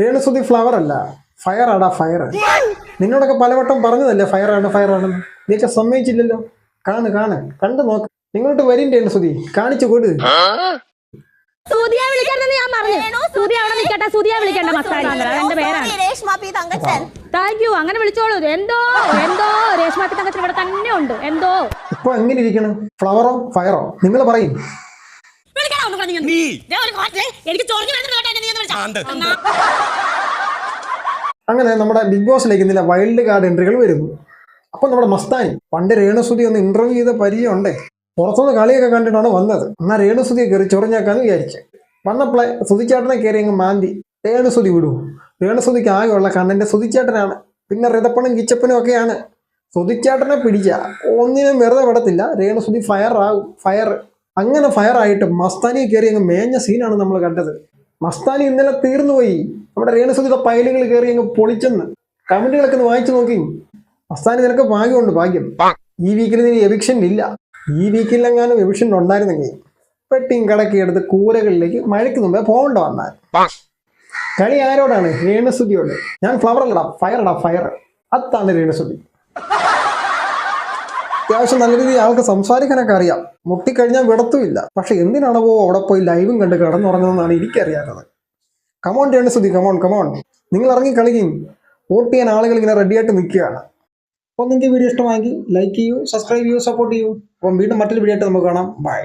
രേണുസുതി ഫ്ലവർ അല്ല. ഫയർ ആടാ ഫയർ നിന്നോടൊക്കെ പലവട്ടം പറഞ്ഞതല്ലേ ഫയർ ആണ് ഫയർ ആണെന്ന് നീയൊക്കെ സമ്മതിച്ചില്ലല്ലോ. കാണ് കാണ്. കണ്ടു നോക്ക്. നിങ്ങളോട്ട് വരും രേണുസുതി. കാണിച്ചു കൊടു. അങ്ങനെ വിളിച്ചോളൂ. എന്തോ എന്തോ രേഷ്മാത്തി തങ്കച്ചൻ ഇവിടെ തന്നെ ഉണ്ട്. എന്തോ. ഇപ്പൊ എങ്ങനെ ഇരിക്കണം? ഫ്ലവറോ ഫയറോ നിങ്ങൾ പറയും. എനിക്ക് ചൊറിഞ്ഞു വിളിച്ചാ. അങ്ങനെ നമ്മുടെ ബിഗ് ബോസിലേക്ക് ഇന്നലെ വൈൽഡ് കാർഡ് എൻട്രികൾ വരുന്നു. അപ്പൊ നമ്മുടെ മസ്താനി പണ്ട് രേണുസുതി ഒന്ന് ഇന്റർവ്യൂ ചെയ്ത പരിചയമുണ്ടേ പുറത്തുനിന്ന് കളിയൊക്കെ കണ്ടിട്ടാണ് വന്നത്. എന്നാ രേണുസുതിയെ കയറി ചൊറിഞ്ഞാക്കാന്ന് വിചാരിച്ചു. വന്നപ്പോളെ സുതിച്ചേട്ടനെ കയറി അങ്ങ് മാന്തി. രേണുസുതി വിടൂ. രേണുസുതിക്ക് ആകെയുള്ള കണ്ണന്റെ സുതിച്ചേട്ടനാണ്. പിന്നെ റിതപ്പണും കിച്ചപ്പനും ഒക്കെയാണ്. സുതിച്ചേട്ടനെ പിടിച്ച ഒന്നിനും വെറുതെ വിടത്തില്ല. രേണുസുതി ഫയർ ആകും. ഫയർ അങ്ങനെ ഫയർ ആയിട്ട് മസ്താനിയെ കയറി അങ്ങ് മേഞ്ഞ സീനാണ് നമ്മൾ കണ്ടത്. മസ്താനി ഇന്നലെ തീർന്നുപോയി നമ്മുടെ രേണുസുതിയുടെ പൈലുകൾ കയറി അങ്ങ് പൊളിച്ചെന്ന്. കമന്റുകളൊക്കെ ഒന്ന് വായിച്ചു നോക്കി. മസ്താനി നിനക്ക് ഭാഗ്യമുണ്ട് ഭാഗ്യം. ഈ വീക്കിൽ നീ എവിക്ഷൻ ഇല്ല. ഈ വീക്കിൽ എങ്ങാനും എവിക്ഷൻ ഉണ്ടായിരുന്നെങ്കിൽ പെട്ടിയും കടക്കി എടുത്ത് കൂരകളിലേക്ക് മഴയ്ക്ക് മുമ്പേ പോകണ്ട വന്നാൽ. കളി ആരോടാണ്? രേണുസുതിയോട് ഞാൻ ഫ്ലവർ അല്ലടാ ഫയർ അടാ ഫയർ അതാണ് രേണുസുതി അത്യാവശ്യം നല്ല രീതിയിൽ ആൾക്ക് സംസാരിക്കാനൊക്കെ അറിയാം. മുട്ടിക്കഴിഞ്ഞാൽ വിടത്തുമില്ല. പക്ഷെ എന്തിനാണോ അവിടെ പോയി ലൈവും കണ്ട് കിടന്നുറങ്ങുന്നതെന്നാണ് എനിക്കറിയാത്തത്. Come on Renu Sudhi come on come on നിങ്ങൾ ഇറങ്ങി കളിക്കും. വോട്ട് ചെയ്യാൻ ആളുകൾ ഇങ്ങനെ റെഡിയായിട്ട് നിൽക്കുകയാണ്. അപ്പോൾ നിങ്ങൾക്ക് വീഡിയോ ഇഷ്ടമായെങ്കിൽ ലൈക്ക് ചെയ്യൂ സബ്സ്ക്രൈബ് ചെയ്യൂ സപ്പോർട്ട് ചെയ്യൂ. അപ്പം വീണ്ടും മറ്റൊരു വീഡിയോ ആയിട്ട് നമുക്ക് കാണാം. ബൈ